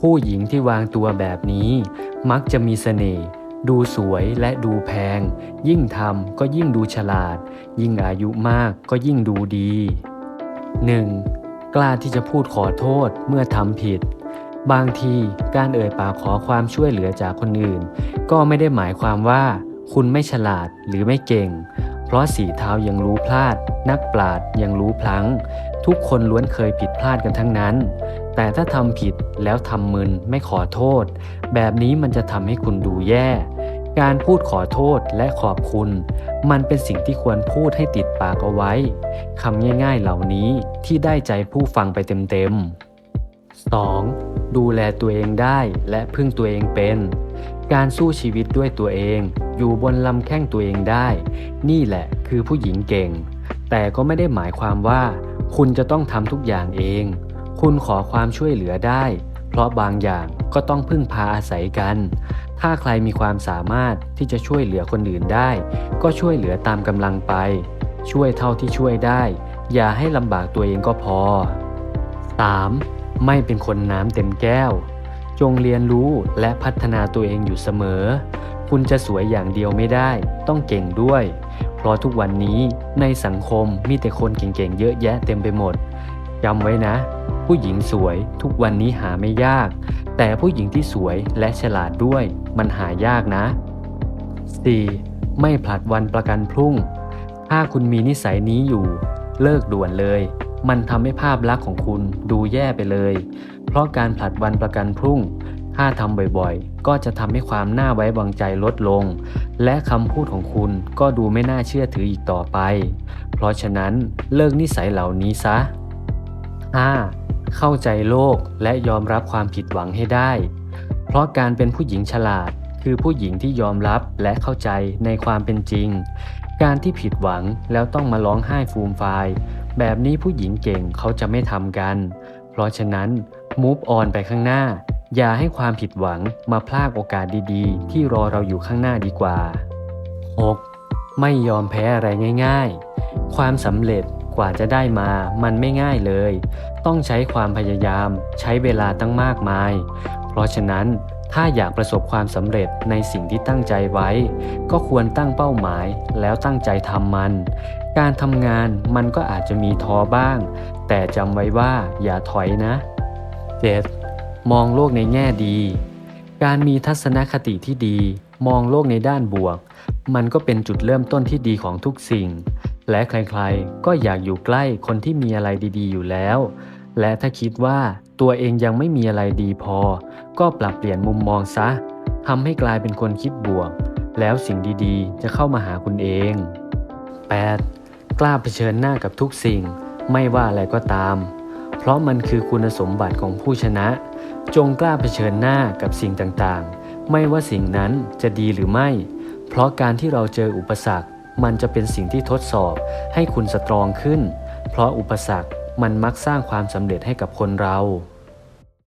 ผู้หญิงที่วางตัวแบบนี้ มักจะมีเสน่ห์ดูสวยและดูแพง ยิ่งทำก็ยิ่งดูฉลาด ยิ่งอายุมากก็ยิ่งดูดี 1. กล้าที่จะพูดขอโทษเมื่อทำผิด บางทีการเอ่ยปากขอความช่วยเหลือจากคนอื่น ก็ไม่ได้หมายความว่า คุณไม่ฉลาดหรือไม่เก่ง เพราะสีเท้ายังรู้พลาด นักปราดยังรู้พลั้ง ทุกคนล้วนเคยผิดพลาดกันทั้งนั้น แต่ถ้าทำผิดแล้วทำมึนไม่ขอโทษ แบบนี้มันจะทำให้คุณดูแย่ การพูดขอโทษและขอบคุณ มันเป็นสิ่งที่ควรพูดให้ติดปากเอาไว้คำง่ายๆเหล่านี้ที่ได้ใจผู้ฟังไปเต็มๆ 2. ดูแลตัวเองได้และพึ่งตัวเองเป็น การสู้ชีวิตด้วยตัวเอง อยู่บนลำแข้งตัวเองได้ นี่แหละคือผู้หญิงเก่ง แต่ก็ไม่ได้หมายความว่า คุณจะต้องทำทุกอย่างเอง คุณขอความช่วยเหลือได้ เพราะบางอย่างก็ต้องพึ่งพาอาศัยกัน ถ้าใครมีความสามารถที่จะช่วยเหลือคนอื่นได้ ก็ช่วยเหลือตามกำลังไป ช่วยเท่าที่ช่วยได้ อย่าให้ลำบากตัวเองก็พอ 3. ไม่เป็นคนน้ำเต็มแก้ว จงเรียนรู้และพัฒนาตัวเองอยู่เสมอ คุณจะสวยอย่างเดียวไม่ได้ ต้องเก่งด้วย เพราะทุกวันนี้ในสังคมมีแต่คนเก่งๆเยอะแยะเต็มไปหมดจำไว้นะ ผู้หญิงสวยทุกวันนี้หาไม่ยาก แต่ผู้หญิงที่สวยและฉลาดด้วย มันหายากนะ 4. ไม่ผลัดวันประกันพรุ่ง ถ้าคุณมีนิสัยนี้อยู่ เลิกด่วนเลย มันทำให้ภาพลักษณ์ของคุณดูแย่ไปเลย เพราะการผลัดวันประกันพรุ่ง ถ้าทำบ่อยๆ ก็จะทำให้ความน่าไว้วางใจลดลง และคำพูดของคุณก็ดูไม่น่าเชื่อถืออีกต่อไป เพราะฉะนั้นเลิกนิสัยเหล่านี้ซะ 5. เข้าใจโลกและยอมรับความผิดหวังให้ได้ เพราะการเป็นผู้หญิงฉลาด คือผู้หญิงที่ยอมรับและเข้าใจในความเป็นจริง การที่ผิดหวังแล้วต้องมาร้องไห้ฟูมฟาย แบบนี้ผู้หญิงเก่งเขาจะไม่ทำกัน เพราะฉะนั้น move on ไปข้างหน้า อย่าให้ความผิดหวังมาพลากโอกาสดีๆ ที่รอเราอยู่ข้างหน้าดีกว่า 6. ไม่ยอมแพ้อะไรง่าย ๆ ความสำเร็จกว่าจะได้มามันไม่ง่ายเลย ต้องใช้ความพยายาม ใช้เวลาตั้งมากมาย เพราะฉะนั้น ถ้าอยากประสบความสำเร็จในสิ่งที่ตั้งใจไว้ ก็ควรตั้งเป้าหมายแล้วตั้งใจทำมัน การทำงานมันก็อาจจะมีท้อบ้าง แต่จำไว้ว่าอย่าถอยนะ 7. มองโลกในแง่ดี การมีทัศนคติที่ดี มองโลกในด้านบวก มันก็เป็นจุดเริ่มต้นที่ดีของทุกสิ่ง และใครๆ ก็อยากอยู่ใกล้คนที่มีอะไรดี ๆ อยู่แล้ว และถ้าคิดว่าตัวเองยังไม่มีอะไรดีพอ ก็ปรับเปลี่ยนมุมมองซะทำให้กลายเป็นคนคิดบวก แล้วสิ่งดีๆ จะเข้ามาหาคุณเอง 8. กล้าเผชิญหน้ากับทุกสิ่ง ไม่ว่าอะไรก็ตาม เพราะมันคือคุณสมบัติของผู้ชนะ จงกล้าเผชิญหน้ากับสิ่งต่างๆ ไม่ว่าสิ่งนั้นจะดีหรือไม่ เพราะการที่เราเจออุปสรรค มันจะเป็นสิ่งที่ทดสอบให้คุณสตรองขึ้น เพราะอุปสรรค มันมักสร้างความสำเร็จให้กับคนเรา